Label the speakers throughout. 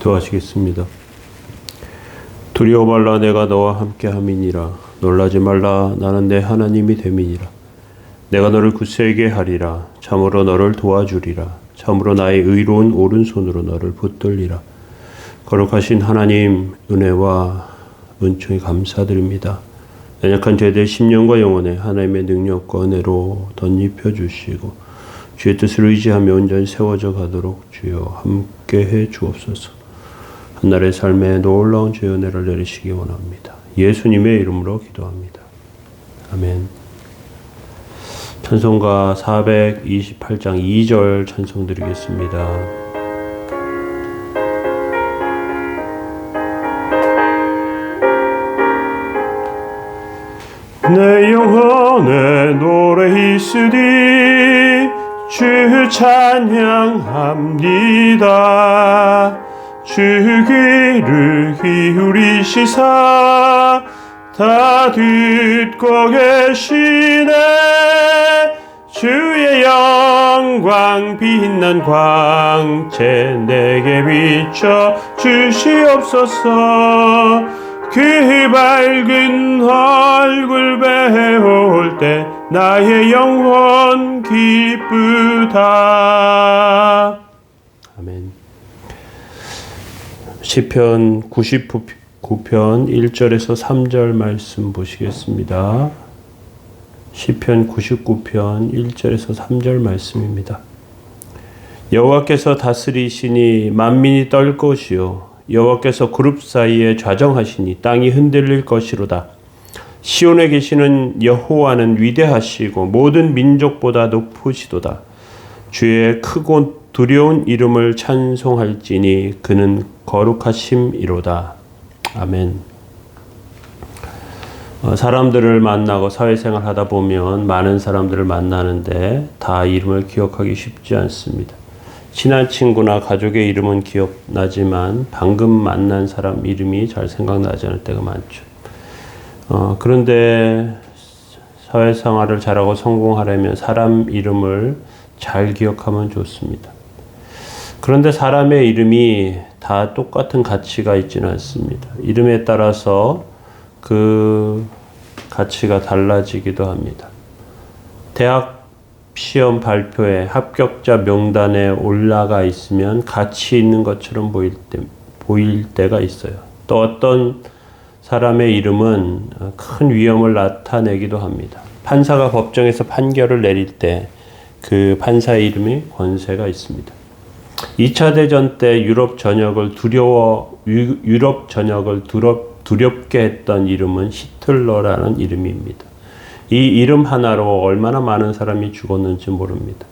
Speaker 1: 기도하시겠습니다. 두려워 말라 내가 너와 함께 함이니라 놀라지 말라 나는 내 하나님이 됨이니라 내가 너를 굳세게 하리라 참으로 너를 도와주리라 참으로 나의 의로운 오른손으로 너를 붙들리라 거룩하신 하나님 은혜와 은총이 감사드립니다. 연약한 저희들 10년과 영원의 하나님의 능력과 은혜로 덧입혀 주시고 주의 뜻을 의지하며 온전히 세워져 가도록 주여 함께 해 주옵소서. 한날의 삶에 놀라운 주의 은혜를 내리시기 원합니다. 예수님의 이름으로 기도합니다. 아멘. 찬송가 428장 2절 찬송 드리겠습니다. 내 영혼의 노래 있으리 주 찬양합니다 주 귀를 기울이시사 다 듣고 계시네 주의 영광 빛난 광채 내게 비춰 주시옵소서 그 밝은 얼굴 배울 때 나의 영혼 기쁘다. 아멘. 시편 99편 1절에서 3절 말씀 보시겠습니다. 시편 99편 1절에서 3절 말씀입니다. 여호와께서 다스리시니 만민이 떨 것이요 여호와께서 그룹 사이에 좌정하시니 땅이 흔들릴 것이로다. 시온에 계시는 여호와는 위대하시고 모든 민족보다 높으시도다. 주의 크고 두려운 이름을 찬송할지니 그는 거룩하심이로다. 아멘. 어, 사람들을 만나고 사회생활 하다 보면 많은 사람들을 만나는데 다 이름을 기억하기 쉽지 않습니다. 친한 친구나 가족의 이름은 기억나지만 방금 만난 사람 이름이 잘 생각나지 않을 때가 많죠. 어, 그런데 사회생활을 잘하고 성공하려면 사람 이름을 잘 기억하면 좋습니다. 그런데 사람의 이름이 다 똑같은 가치가 있지는 않습니다. 이름에 따라서 그 가치가 달라지기도 합니다. 대학 시험 발표에 합격자 명단에 올라가 있으면 가치 있는 것처럼 보일 때, 보일 때가 있어요. 또 어떤 사람의 이름은 큰 위험을 나타내기도 합니다. 판사가 법정에서 판결을 내릴 때 그 판사의 이름이 권세가 있습니다. 2차 대전 때 유럽 전역을 두려워 유럽 전역을 두렵, 두렵게 했던 이름은 히틀러라는 이름입니다. 이 이름 하나로 얼마나 많은 사람이 죽었는지 모릅니다.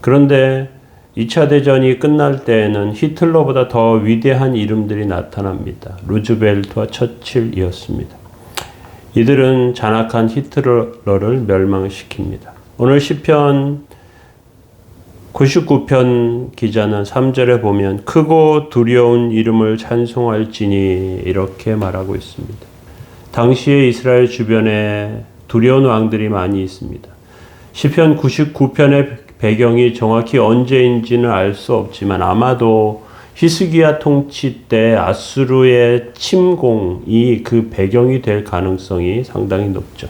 Speaker 1: 그런데 2차 대전이 끝날 때에는 히틀러보다 더 위대한 이름들이 나타납니다. 루즈벨트와 처칠이었습니다. 이들은 잔악한 히틀러를 멸망시킵니다. 오늘 시편 99편 기자는 3절에 보면 크고 두려운 이름을 찬송할지니 이렇게 말하고 있습니다. 당시에 이스라엘 주변에 두려운 왕들이 많이 있습니다. 시편 99편의 배경이 정확히 언제인지는 알 수 없지만 아마도 히스기야 통치 때 아수르의 침공이 그 배경이 될 가능성이 상당히 높죠.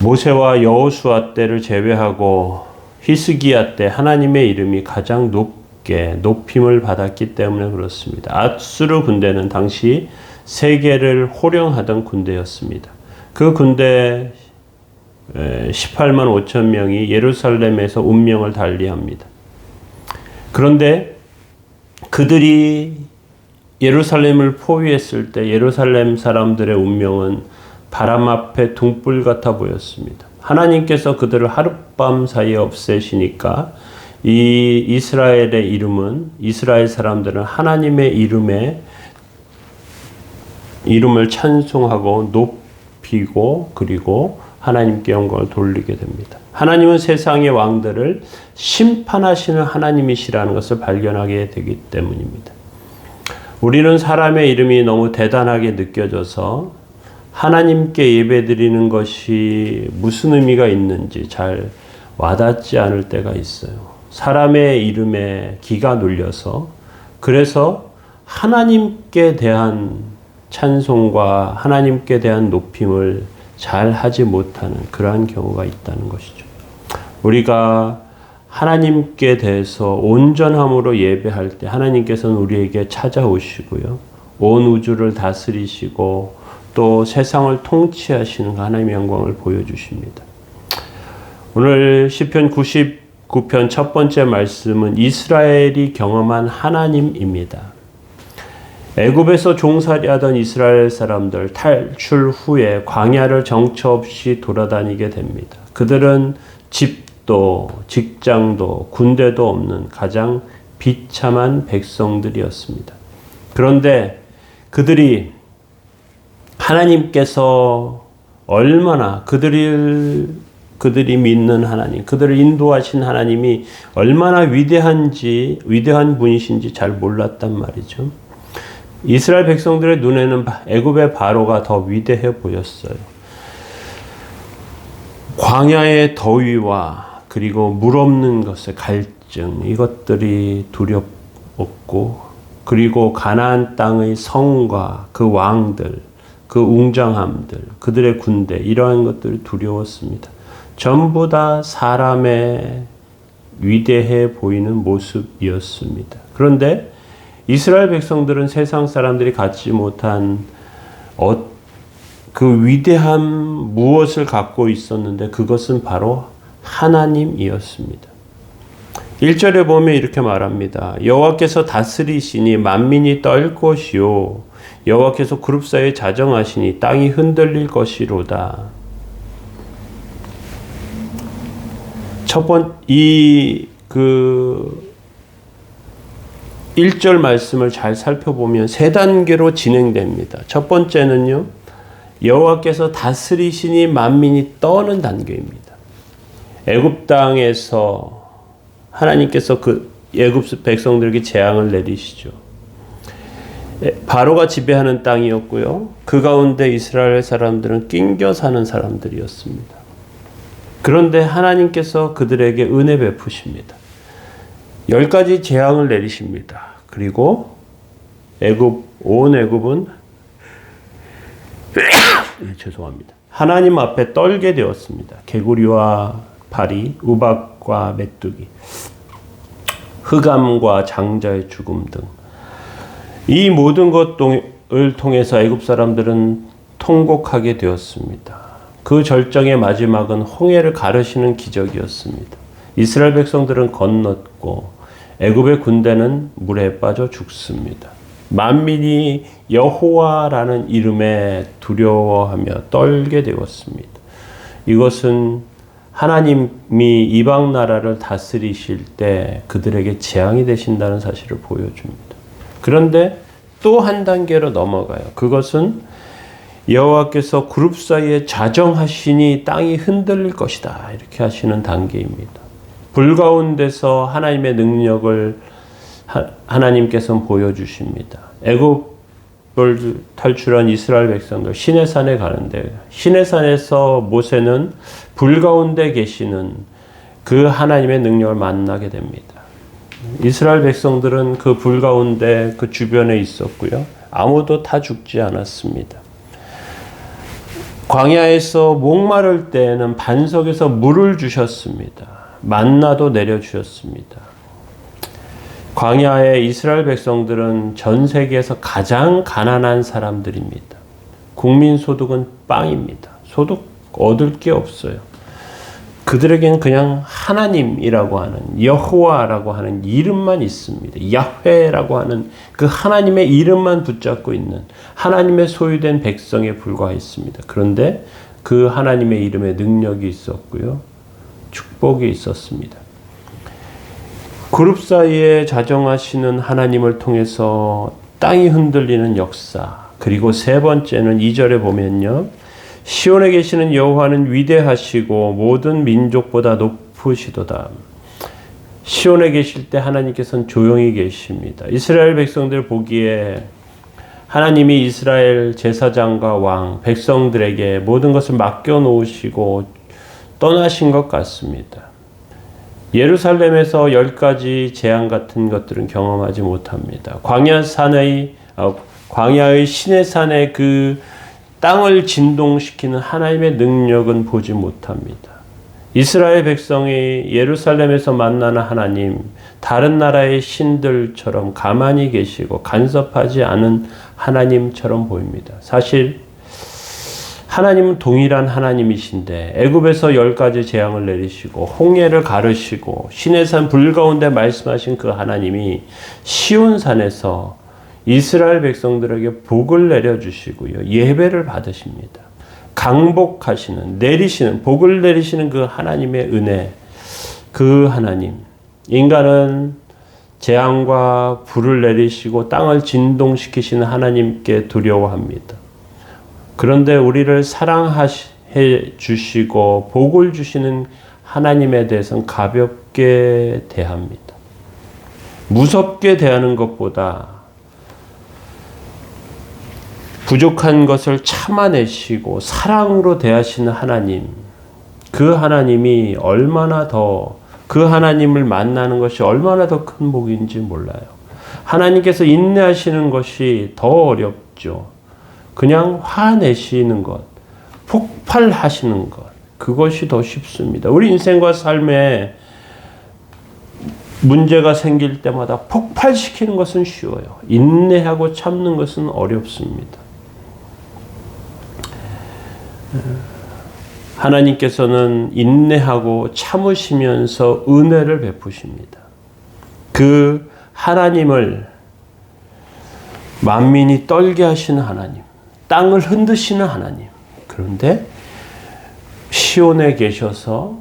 Speaker 1: 모세와 여호수아 때를 제외하고 히스기야 때 하나님의 이름이 가장 높게 높임을 받았기 때문에 그렇습니다. 아수르 군대는 당시 세계를 호령하던 군대였습니다. 그 군대 18만 5천 명이 예루살렘에서 운명을 달리합니다. 그런데 그들이 예루살렘을 포위했을 때 예루살렘 사람들의 운명은 바람 앞에 둥불 같아 보였습니다. 하나님께서 그들을 하룻밤 사이에 없애시니까 이 이스라엘의 이름은 이스라엘 사람들은 하나님의 이름에 이름을 찬송하고 높 높이고 그리고 하나님께 영광을 돌리게 됩니다. 하나님은 세상의 왕들을 심판하시는 하나님이시라는 것을 발견하게 되기 때문입니다. 우리는 사람의 이름이 너무 대단하게 느껴져서 하나님께 예배드리는 것이 무슨 의미가 있는지 잘 와닿지 않을 때가 있어요. 사람의 이름에 기가 눌려서 그래서 하나님께 대한 찬송과 하나님께 대한 높임을 잘 하지 못하는 그러한 경우가 있다는 것이죠. 우리가 하나님께 대해서 온전함으로 예배할 때 하나님께서는 우리에게 찾아오시고요. 온 우주를 다스리시고 또 세상을 통치하시는 하나님의 영광을 보여주십니다. 오늘 시편 99편 첫 번째 말씀은 이스라엘이 경험한 하나님입니다. 애굽에서 종살이하던 이스라엘 사람들 탈출 후에 광야를 정처 없이 돌아다니게 됩니다. 그들은 집도 직장도 군대도 없는 가장 비참한 백성들이었습니다. 그런데 그들이 하나님께서 얼마나 그들을 그들이 믿는 하나님, 그들을 인도하신 하나님이 얼마나 위대한지 위대한 분이신지 잘 몰랐단 말이죠. 이스라엘 백성들의 눈에는 애굽의 바로가 더 위대해 보였어요. 광야의 더위와 그리고 물 없는 것의 갈증 이것들이 두렵고 그리고 가나안 땅의 성과 그 왕들 그 웅장함들 그들의 군대 이러한 것들이 두려웠습니다. 전부 다 사람의 위대해 보이는 모습이었습니다. 그런데 이스라엘 백성들은 세상 사람들이 갖지 못한 어, 그 위대한 무엇을 갖고 있었는데 그것은 바로 하나님이었습니다. 1절에 보면 이렇게 말합니다. 여호와께서 다스리시니 만민이 떨 것이요 여호와께서 그룹 사이에 자정하시니 땅이 흔들릴 것이로다. 첫 번, 이, 그, 1절 말씀을 잘 살펴보면 세 단계로 진행됩니다. 첫 번째는요, 여호와께서 다스리시니 만민이 떠는 단계입니다. 애굽 땅에서 하나님께서 그 애굽 백성들에게 재앙을 내리시죠. 바로가 지배하는 땅이었고요. 그 가운데 이스라엘 사람들은 낑겨 사는 사람들이었습니다. 그런데 하나님께서 그들에게 은혜 베푸십니다. 열 가지 재앙을 내리십니다. 그리고 애굽 온 애굽은 네, 죄송합니다. 하나님 앞에 떨게 되었습니다. 개구리와 파리, 우박과 메뚜기, 흑암과 장자의 죽음 등 이 모든 것을 통해서 애굽 사람들은 통곡하게 되었습니다. 그 절정의 마지막은 홍해를 가르시는 기적이었습니다. 이스라엘 백성들은 건넜고 애굽의 군대는 물에 빠져 죽습니다. 만민이 여호와라는 이름에 두려워하며 떨게 되었습니다. 이것은 하나님이 이방 나라를 다스리실 때 그들에게 재앙이 되신다는 사실을 보여줍니다. 그런데 또 한 단계로 넘어가요. 그것은 여호와께서 그룹 사이에 자정하시니 땅이 흔들릴 것이다. 이렇게 하시는 단계입니다. 불 가운데서 하나님의 능력을 하나님께서 보여주십니다. 애굽 을 탈출한 이스라엘 백성들 시내산에 가는데 시내산에서 모세는 불 가운데 계시는 그 하나님의 능력을 만나게 됩니다. 이스라엘 백성들은 그 불 가운데 그 주변에 있었고요. 아무도 타 죽지 않았습니다. 광야에서 목마를 때에는 반석에서 물을 주셨습니다. 만나도 내려 주셨습니다. 광야의 이스라엘 백성들은 전 세계에서 가장 가난한 사람들입니다. 국민 소득은 빵입니다. 소득 얻을 게 없어요. 그들에게는 그냥 하나님이라고 하는 여호와라고 하는 이름만 있습니다. 야훼라고 하는 그 하나님의 이름만 붙잡고 있는 하나님의 소유된 백성에 불과했습니다. 그런데 그 하나님의 이름에 능력이 있었고요. 축복이 있었습니다. 그룹 사이에 자정하시는 하나님을 통해서 땅이 흔들리는 역사. 그리고 세 번째는 2절에 보면요. 시온에 계시는 여호와는 위대하시고 모든 민족보다 높으시도다. 시온에 계실 때 하나님께서는 조용히 계십니다. 이스라엘 백성들 보기에 하나님이 이스라엘 제사장과 왕, 백성들에게 모든 것을 맡겨 놓으시고 떠나신 것 같습니다. 예루살렘에서 열 가지 재앙 같은 것들은 경험하지 못합니다. 광야 산의 어, 광야의 신의 산의 그 땅을 진동시키는 하나님의 능력은 보지 못합니다. 이스라엘 백성이 예루살렘에서 만나는 하나님, 다른 나라의 신들처럼 가만히 계시고 간섭하지 않은 하나님처럼 보입니다. 사실 하나님은 동일한 하나님이신데 애굽에서 열 가지 재앙을 내리시고 홍해를 가르시고 신의 산불 가운데 말씀하신 그 하나님이 시온 산에서 이스라엘 백성들에게 복을 내려 주시고요. 예배를 받으십니다. 강복하시는 내리시는 복을 내리시는 그 하나님의 은혜 그 하나님 인간은 재앙과 불을 내리시고 땅을 진동시키시는 하나님께 두려워합니다. 그런데 우리를 사랑해 주시고 복을 주시는 하나님에 대해서는 가볍게 대합니다. 무섭게 대하는 것보다 부족한 것을 참아내시고 사랑으로 대하시는 하나님, 그 하나님이 얼마나 더, 그 하나님을 만나는 것이 얼마나 더 큰 복인지 몰라요. 하나님께서 인내하시는 것이 더 어렵죠. 그냥 화내시는 것, 폭발하시는 것, 그것이 더 쉽습니다. 우리 인생과 삶에 문제가 생길 때마다 폭발시키는 것은 쉬워요. 인내하고 참는 것은 어렵습니다. 하나님께서는 인내하고 참으시면서 은혜를 베푸십니다. 그 하나님을 만민이 떨게 하시는 하나님, 땅을 흔드시는 하나님. 그런데 시온에 계셔서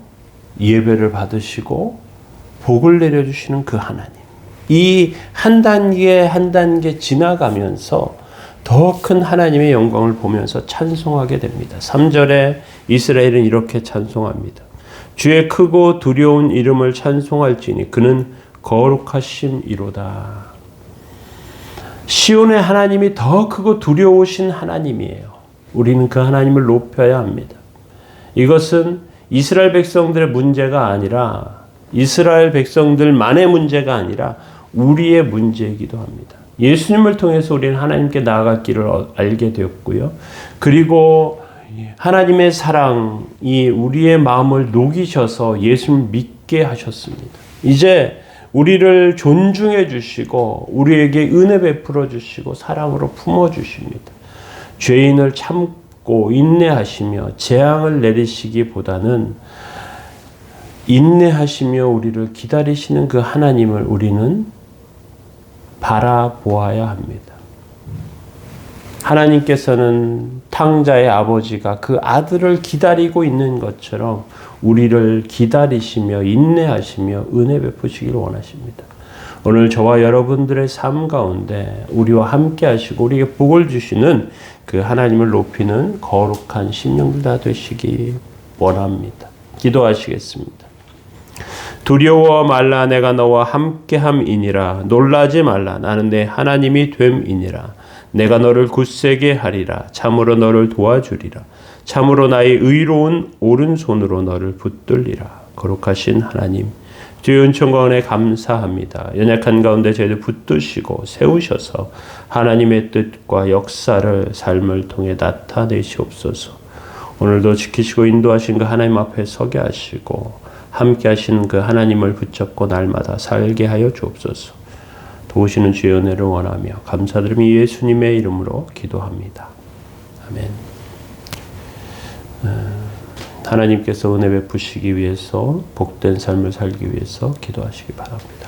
Speaker 1: 예배를 받으시고 복을 내려주시는 그 하나님. 이 한 단계 한 단계 지나가면서 더 큰 하나님의 영광을 보면서 찬송하게 됩니다. 3절에 이스라엘은 이렇게 찬송합니다. 주의 크고 두려운 이름을 찬송할지니 그는 거룩하심이로다. 시온의 하나님이 더 크고 두려우신 하나님이에요. 우리는 그 하나님을 높여야 합니다. 이것은 이스라엘 백성들의 문제가 아니라 이스라엘 백성들만의 문제가 아니라 우리의 문제이기도 합니다. 예수님을 통해서 우리는 하나님께 길을 알게 되었고요. 그리고 하나님의 사랑이 우리의 마음을 녹이셔서 예수를 믿게 하셨습니다. 이제 우리를 존중해 주시고 우리에게 은혜 베풀어 주시고 사랑으로 품어 주십니다. 죄인을 참고 인내하시며 재앙을 내리시기보다는 인내하시며 우리를 기다리시는 그 하나님을 우리는 바라보아야 합니다. 하나님께서는 탕자의 아버지가 그 아들을 기다리고 있는 것처럼 우리를 기다리시며 인내하시며 은혜 베푸시기를 원하십니다. 오늘 저와 여러분들의 삶 가운데 우리와 함께 하시고 우리에게 복을 주시는 그 하나님을 높이는 거룩한 심령들 다 되시기 원합니다. 기도하시겠습니다. 두려워 말라 내가 너와 함께함이니라 놀라지 말라 나는 내 하나님이 됨이니라 내가 너를 굳세게 하리라 참으로 너를 도와주리라 참으로 나의 의로운 오른손으로 너를 붙들리라 거룩하신 하나님 주의 은총과 은혜 감사합니다. 연약한 가운데 저희들 붙드시고 세우셔서 하나님의 뜻과 역사를 삶을 통해 나타내시옵소서. 오늘도 지키시고 인도하신 그 하나님 앞에 서게 하시고 함께 하시는 그 하나님을 붙잡고 날마다 살게 하여 주옵소서. 도우시는 주의 은혜를 원하며 감사드리며 예수님의 이름으로 기도합니다. 아멘. 어, 하나님께서 은혜 베푸시기 위해서 복된 삶을 살기 위해서 기도하시기 바랍니다.